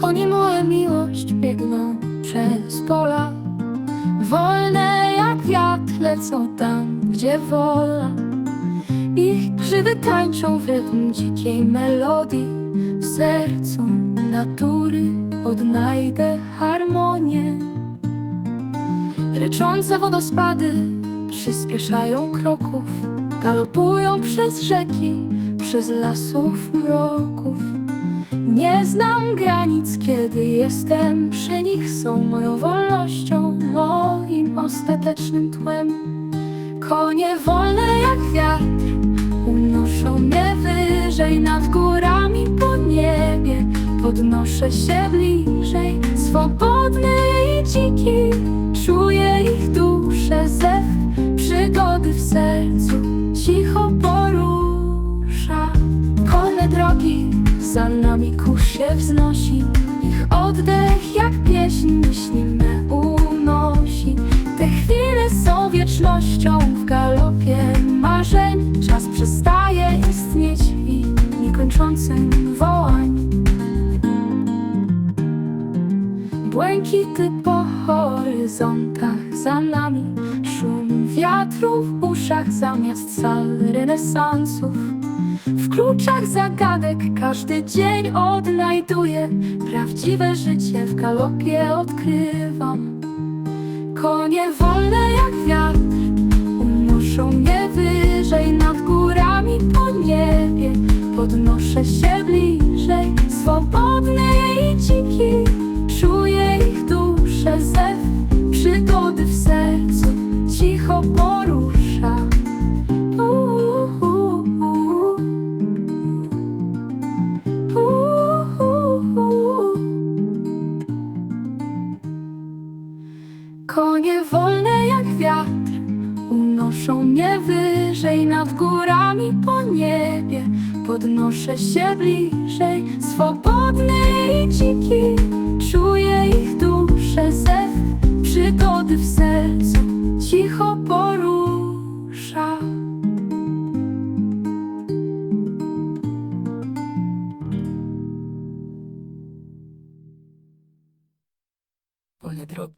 Konie moja miłość biegną przez pola. Wolne jak wiatr lecą tam, gdzie wola. Ich grzywy tańczą w rytm dzikiej melodii. W sercu natury odnajdę harmonię. Ryczące wodospady przyspieszają kroków Galopują przez rzeki, przez lasów mroków. Nie znam granic, kiedy jestem przy nich. Są moją wolnością, moim ostatecznym tłem. Konie wolne jak wiatr Unoszą mnie wyżej. Nad górami po niebie Podnoszę się bliżej, swobodny i dziki Czuję ich wznosi. Ich oddech jak pieśń myśli me unosi. Te chwile są wiecznością w galopie marzeń. Czas przestaje istnieć i niekończącym wołań. Błękity po horyzontach za nami. Szum wiatru w uszach zamiast sal renesansów W kluczach zagadek każdy dzień odnajduję. Prawdziwe życie w galopie odkrywam. Konie wolne jak wiatr Unoszą mnie wyżej. Nad górami po niebie Podnoszę się bliżej, swobodny i dziki Czuję ich duszę, zew przygody Dłonie wolne jak wiatr Unoszą mnie wyżej nad górami po niebie. Podnoszę się bliżej Swobodny i dziki. Czuję ich duszę zew Przygody w sercu Cicho porusza. Pole drogi.